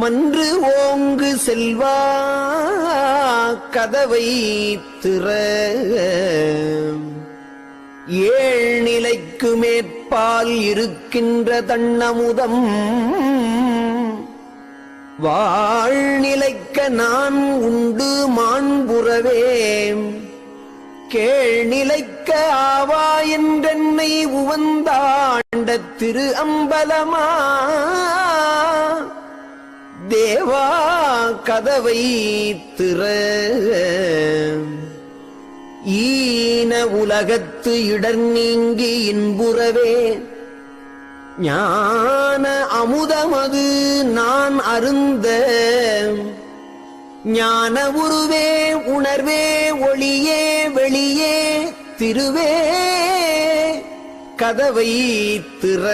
மன்று ஓங்கு செல்வா கதவை திற. ஏழ் நிலைக்கு மேற்பால் இருக்கின்ற தன்னமுதம். வாழ்நிலைக்க நான் உண்டு மாண்புறவே கேழ்நிலைக்க ஆவா என்றென்னை உவந்தாண்ட திரு அம்பலமா. தேவா கதவை திற. ஈன உலகத்து இடர் நீங்கி இன்புறவே. ஞான அமுதமது நான் அருந்த. ஞான உருவே உணர்வே ஒளியே வெளியே திருவே. கதவை திற.